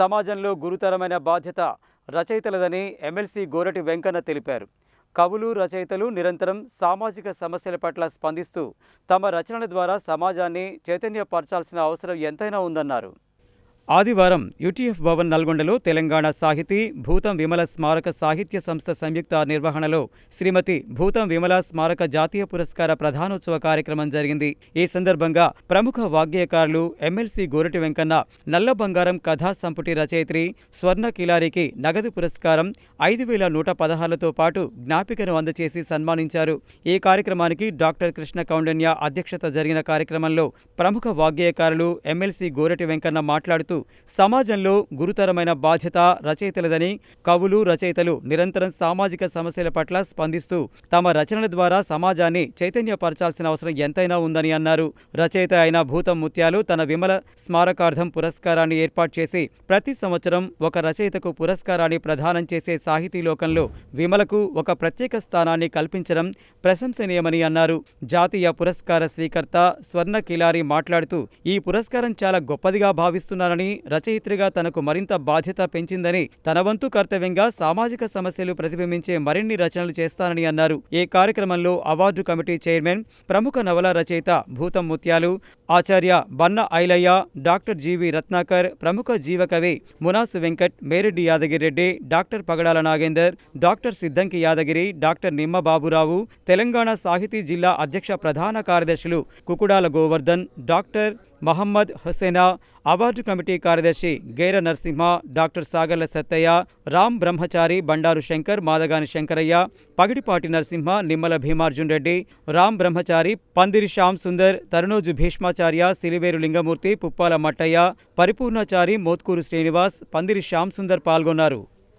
సమాజంలో గురుతరమైన బాధ్యత రచయితలదని ఎమ్మెల్సీ గోరటి వెంకన్న తెలిపారు. కవులు రచయితలు నిరంతరం సామాజిక సమస్యల పట్ల స్పందిస్తూ తమ రచనల ద్వారా సమాజాన్ని చైతన్యపరచాల్సిన అవసరం ఎంతైనా ఉందన్నారు. ఆదివారం యుటిఎఫ్ భవన్ నల్గొండలో తెలంగాణ సాహితీ భూతం విమల స్మారక సాహిత్య సంస్థ సంయుక్త నిర్వహణలో శ్రీమతి భూతం విమల స్మారక జాతీయ పురస్కార ప్రధానోత్సవ కార్యక్రమం జరిగింది. ఈ సందర్భంగా ప్రముఖ వాగ్గేయకారులు ఎమ్మెల్సీ గోరటి వెంకన్న నల్ల బంగారం కథా సంపుటి రచయిత్రి స్వర్ణ కిలారికి నగదు పురస్కారం ఐదు వేల నూట పదహారులతో పాటు జ్ఞాపికను అందచేసి సన్మానించారు. ఈ కార్యక్రమానికి డాక్టర్ కృష్ణ కౌండన్య అధ్యక్షత జరిగిన కార్యక్రమంలో ప్రముఖ వాగ్గేయకారులు ఎమ్మెల్సీ గోరటి వెంకన్న మాట్లాడుతూ సమాజంలో గురుతరమైన బాధ్యత రచయితలదని కవులు రచయితలు నిరంతరం సామాజిక సమస్యల పట్ల స్పందిస్తూ తమ రచనల ద్వారా సమాజాన్ని చైతన్యపరచాల్సిన అవసరం ఎంతైనా ఉందని అన్నారు. రచయిత అయిన భూతం ముత్యాలు తన విమల స్మారకార్థం పురస్కారాన్ని ఏర్పాటు చేసి ప్రతి సంవత్సరం ఒక రచయితకు పురస్కారాన్ని ప్రదానం చేసే సాహితీ లోకంలో విమలకు ఒక ప్రత్యేక స్థానాన్ని కల్పించడం ప్రశంసనీయమని అన్నారు. జాతీయ పురస్కార స్వీకర్త స్వర్ణ కిలారి మాట్లాడుతూ ఈ పురస్కారం చాలా గొప్పదిగా భావిస్తున్నానని రచయిత్రిగా తనకు మరింత బాధ్యత పెంచిందని తన వంతు కర్తవ్యంగా సామాజిక సమస్యలు ప్రతిబింబించే మరిన్ని రచనలు చేస్తానని అన్నారు. ఈ కార్యక్రమంలో అవార్డు కమిటీ చైర్మన్ ప్రముఖ నవల రచయిత భూతం ముత్యాలు Acharya Banna Ilaiah doctor G V Ratnakar ప్రముఖ జీవకవి Munas Venkat Mereddy Yadagiri Reddy doctor Pagadala Nagender doctor Siddanki Yadagiri doctor Nimma Baburao Telangana సాహితీ జిల్లా అధ్యక్ష ప్రధాన కార్యదర్శులు Kukudala Govardhan doctor Mohammed Husena award committee కార్యదర్శి గేర నరసింహ డాక్టర్ సాగర్ల సత్తయ్య రామ్ బ్రహ్మచారి బండారు శంకర్ మాదగాని శంకరయ్య పగిడిపాటి నరసింహ నిమ్మల భీమార్జున్ రెడ్డి రామ్ బ్రహ్మచారి పందిరి శ్యామ్ సుందర్ తరుణోజు శంకరాచార్య సిలివేరు లింగమూర్తి పుప్పాల మట్టయ్య పరిపూర్ణాచారి మోత్కూరు శ్రీనివాస్ పందిరి శ్యామ్ సుందర్ పాల్గొన్నారు.